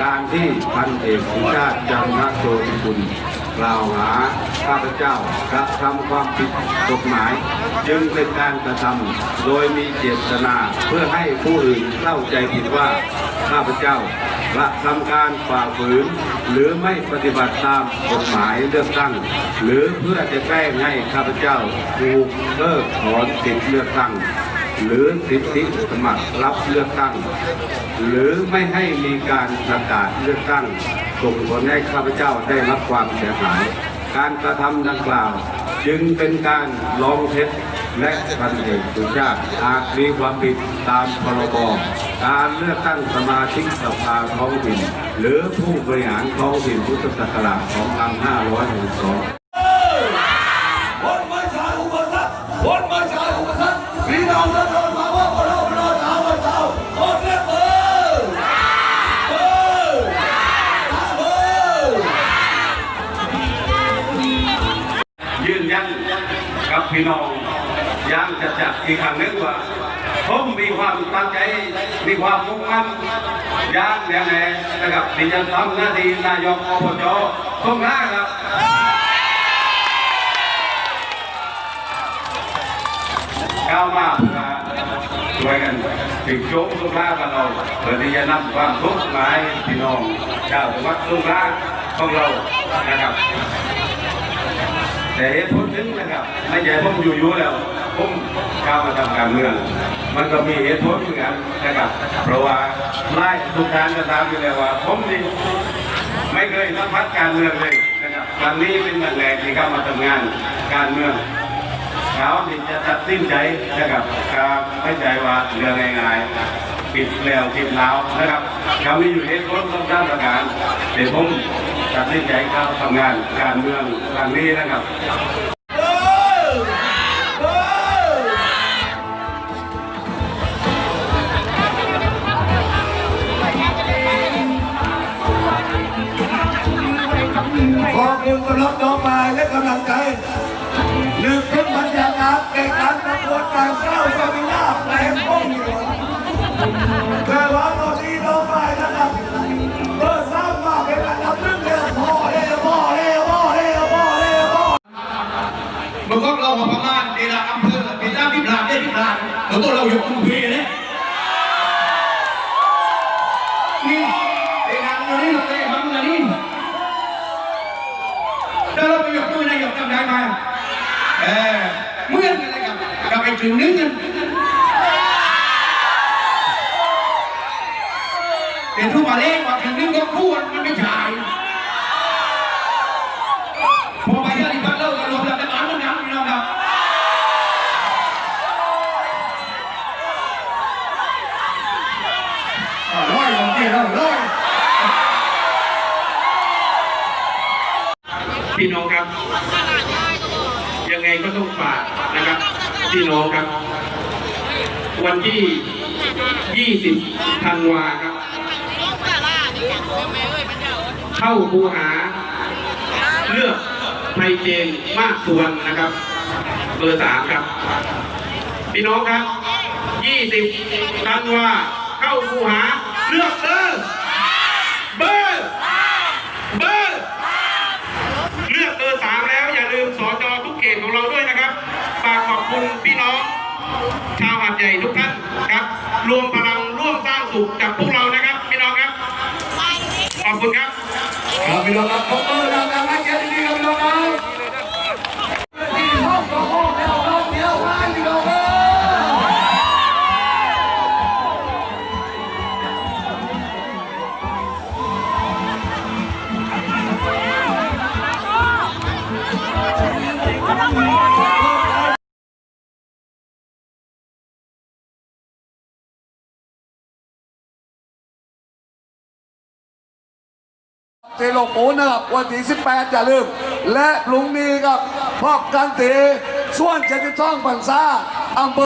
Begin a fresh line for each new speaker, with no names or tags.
การที่พันเอกสุชาติจันทโชติคุณกล่าวหาข้าพเจ้ากระทำความผิดกฎหมาย จึงเป็นการกระทำโดยมีเจตนาเพื่อให้ผู้อื่นเข้าใจผิดว่าข้าพเจ้ากระทำการฝ่าฝืน หรือไม่ปฏิบัติตามกฎหมายเลือกตั้ง หรือเพื่อจะแกล้งให้ข้าพเจ้าถูกเพิกถอนสิทธิเลือกตั้ง หรือสิทธิสมัครรับเลือกตั้ง หรือไม่ให้มีการประกาศเลือกตั้งส่งผลให้ข้าพเจ้าได้รับความเสียหาย การกระทำดังกล่าว จึงเป็นการร้องเท็จและพันเอกสุชาติอาจมีความผิดตามพรบการเลือกตั้งสมาชิกสภาท้องถิ่น หรือผู้บริหารท้องถิ่นพุทธศักราช 2562
พี่น้องอ
ยังจะจัดอีกครั้งนึงว่าผมมีความตั้งใจ มีความมุ่งมั่นอยังแน่แน่นะครับที่จะทำหน้าที่นายกอบจตรงหน้าครับก้าวมาเพื่อช่วยกันติดโจ๊กสุรากันเราเพื่อที่จะนำความทุกข์มาให้พี่น้องชาวจังหวัดสุราของเรานะครับ แต่เหตุผลหนึงนะครับไม่ใช่ผมอยู่ๆแล้วผมเข้ามาทำการเมือง มันก็มีเหตุผลเหมือนกันนะครับ เพราะว่าไล่ทุกการก็ตามอยู่แล้วว่าผมนี่ไม่เคยสัมผัสการเมืองเลยนะครับครั้งนี้เป็นครั้งแรกที่เข้ามาทำงานการเมืองเขาที่จะตัดสินใจนะครับก็ไม่ใช่ว่าเรื่องง่ายๆปิดแล้วปิดแล้วนะครับเขามีอยู่เหตุผลต้องการประการแต่ผม ตัดสินใจเข้าทำงานการเมืองครั้งนี้นะครับ
ขอบคุณสำหรับน้องมาและกำลังใจนึกถึงบรรยากาศแก่การประกวดการเจ้าสมินาแปลงพงหลวง เราพ
ม่าเดลาอำเภอเป็นด้านพิพลานได้พิพลานแล้วตัวเราอยู่กรุงเทพเนี่ยนี่เดลาเรานี่เราได้ทำงานนี่ถ้าเราไปยกมือนายกจำได้ไหมเออเมื่อนกันเลยครับเราไปถึงนึงกันเป็นทุกมาเล่ว่าถึงนึงก็พูดมันไม่ใช่พอไปที่นี่พักเลิกกันรวมแล้วแต่บ้านมันยังพี่น้องครับ ร้อยของเจ้าร้อยพี่น้องครับ ยังไงก็ต้องฝากนะครับ พี่น้องครับ วันที่ 20 ธันวาครับ เข้าคูหา เลือกไทยเจนมากสุวรรณนะครับ เบอร์สามครับ พี่น้องครับ 20 ธันวาเข้าคูหา เลือกเบอร์เบอร์เบอร์เลือกเบอร์สามแล้วอย่าลืมสอจอทุกเขตของเราด้วยนะครับฝากขอบคุณพี่น้อง ชาวหาดใหญ่ทุกท่านครับ รวมพลังร่วมสร้างสุขกับพวกเรานะครับ พี่น้องครับ ขอบคุณครับ
ครับพี่น้องครับ เทโลโปนะครับวันที่18 อย่าลืม และลุงนีกับพ่อกันตีส่วนเจ็ดสิบสองพรรษาอำเภอ